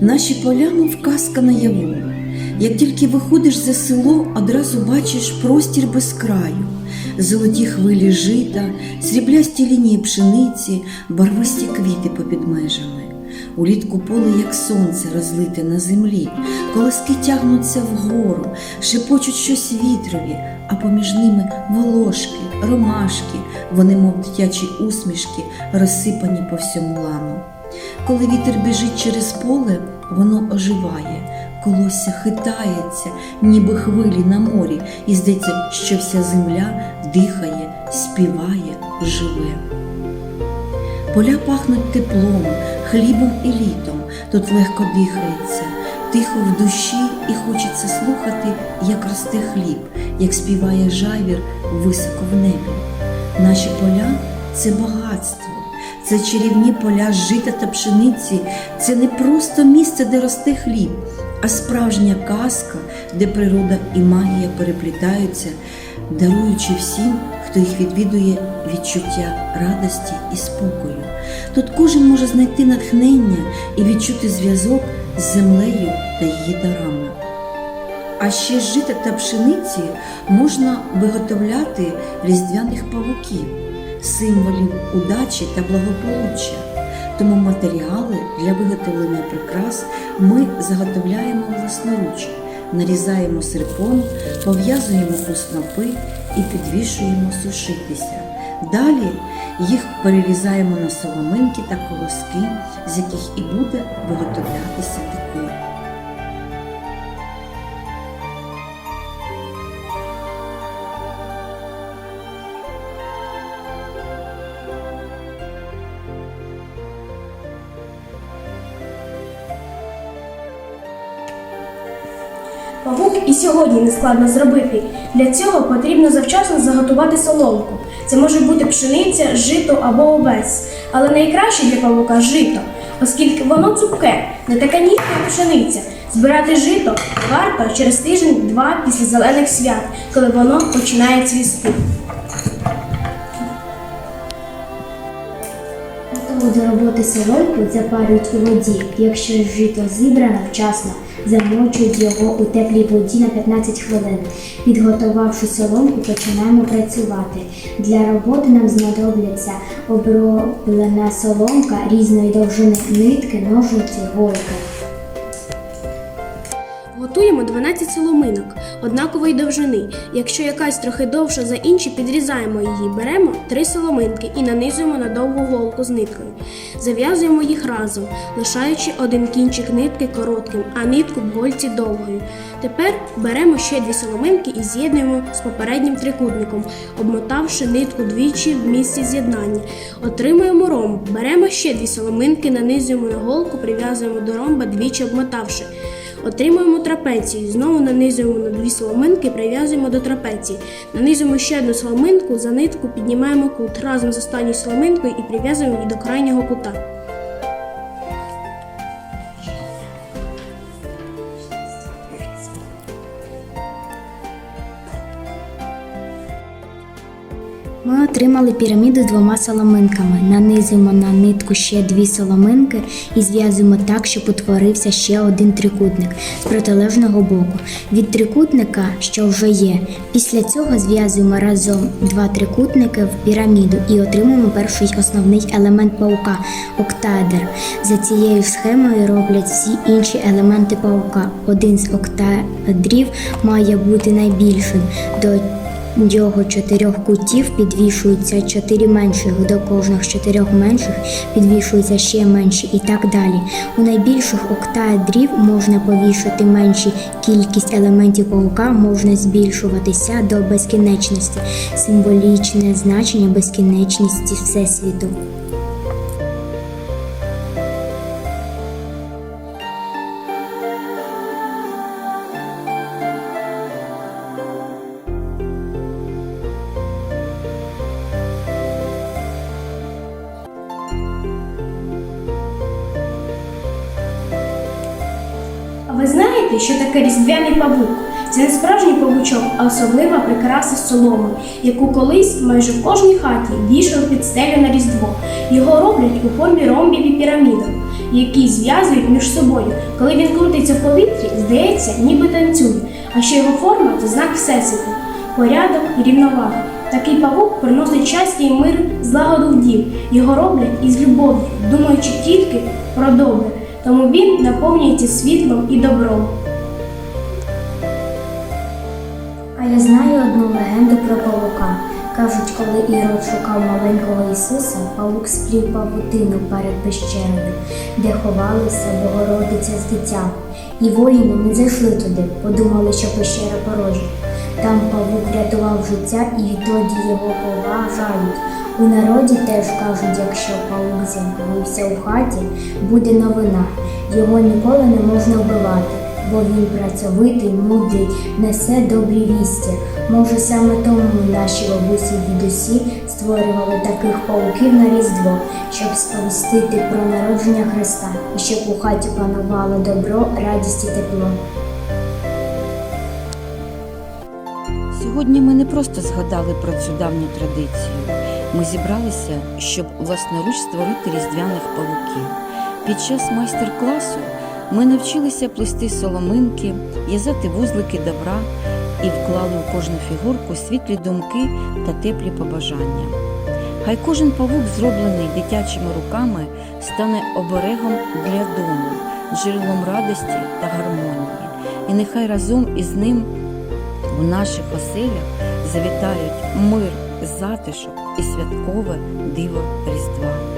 Наші поля, мов казка наяву. Як тільки виходиш за село, одразу бачиш простір без краю, золоті хвилі жита, сріблясті лінії пшениці, барвисті квіти попід межами. Улітку поле, як сонце, розлите на землі, колоски тягнуться вгору, шепочуть щось вітрові, а поміж ними волошки, ромашки, вони, мов дитячі усмішки, розсипані по всьому лану. Коли вітер біжить через поле, воно оживає, колосся хитається, ніби хвилі на морі, і здається, що вся земля дихає, співає, живе. Поля пахнуть теплом, хлібом і літом, тут легко дихається, тихо в душі і хочеться слухати, як росте хліб, як співає жайвір високо в небі. Наші поля це багатство, це чарівні поля жита та пшениці, це не просто місце, де росте хліб, а справжня казка, де природа і магія переплітаються, даруючи всім, хто їх відвідує відчуття радості і спокою. Тут кожен може знайти натхнення і відчути зв'язок з землею та її дарами. А ще жита та пшениці можна виготовляти різдвяних павуків, символів удачі та благополуччя. Тому матеріали для виготовлення прикрас ми заготовляємо власноруч, нарізаємо серпом, пов'язуємо у снопи і підвішуємо сушитися. Далі їх перерізаємо на соломинки та колоски, з яких і буде виготовлятися декор. Павук і сьогодні не складно зробити. Для цього потрібно завчасно заготувати соломку. Це може бути пшениця, жито або овес. Але найкраще для павука жито, оскільки воно цупке, не така ніжне, як пшениця. Збирати жито варто через тиждень-два після зелених свят, коли воно починає цвісти. До роботи соломку запарюють у воді. Якщо жито зібрано вчасно, замочують його у теплій воді на 15 хвилин. Підготувавши соломку, починаємо працювати. Для роботи нам знадобляться оброблена соломка різної довжини нитки, ножниці, голки. Готуємо 12 соломинок однакової довжини. Якщо якась трохи довша за інші, підрізаємо її. Беремо 3 соломинки і нанизуємо на довгу голку з ниткою. Зав'язуємо їх разом, лишаючи один кінчик нитки коротким, а нитку в гольці довгою. Тепер беремо ще дві соломинки і з'єднуємо з попереднім трикутником, обмотавши нитку двічі в місці з'єднання. Отримуємо ромб. Беремо ще дві соломинки, нанизуємо на голку, прив'язуємо до ромба двічі обмотавши. Отримуємо трапецію. Знову нанизуємо на дві соломинки, прив'язуємо до трапеції. Нанизуємо ще одну соломинку, за нитку піднімаємо кут разом з останньою соломинкою і прив'язуємо її до крайнього кута. Ми отримали піраміду двома соломинками. Нанизуємо на нитку ще дві соломинки і зв'язуємо так, щоб утворився ще один трикутник з протилежного боку від трикутника, що вже є. Після цього зв'язуємо разом два трикутники в піраміду і отримуємо перший основний елемент паука октаедр. За цією схемою роблять всі інші елементи паука. Один з октаедрів має бути найбільшим. До його чотирьох кутів підвішуються чотири менших, до кожних чотирьох менших підвішуються ще менші і так далі. У найбільших октаедрів можна повішати менші кількість елементів паука, можна збільшуватися до безкінечності, символічне значення безкінечності Всесвіту. Ви знаєте, що таке різдвяний павук? Це не справжній павучок, а особлива прикраса з соломи, яку колись майже в кожній хаті вішали під стелю на різдво. Його роблять у формі ромбів і пірамідок. які зв'язують між собою. Коли він крутиться в повітрі, здається, ніби танцює, а що його форма це знак всесвіту, порядок і рівновага. Такий павук приносить щастя і мир, злагоду в дім. Його роблять із любов'ю, думаючи тільки про добре. Тому він наповнюється світлом і добром. А я знаю одну легенду про павука. Кажуть, коли Ірод шукав маленького Ісуса, павук сплів павутину перед пещерою, де ховалися Богородиця з дитям. І воїни не зайшли туди, подумали, що пещера порожня. Там павук врятував життя і відтоді його поважають. У народі теж кажуть, якщо павук з'явився у хаті, буде новина. Його ніколи не можна вбивати бо він працьовитий, мудрий, несе добрі вісті. Може, саме тому наші бабусі і дідусі створювали таких пауків на Різдво, щоб сповістити про народження Христа і щоб у хаті панувало добро, радість і тепло. Сьогодні ми не просто згадали про цю давню традицію. Ми зібралися, щоб власноруч створити різдвяних павуків. Під час майстер-класу ми навчилися плести соломинки, в'язати вузлики добра і вклали у кожну фігурку світлі думки та теплі побажання. Хай кожен павук, зроблений дитячими руками, стане оберегом для дому, джерелом радості та гармонії. І нехай разом із ним в наших оселях завітають мир, затишок і святкове диво Різдва.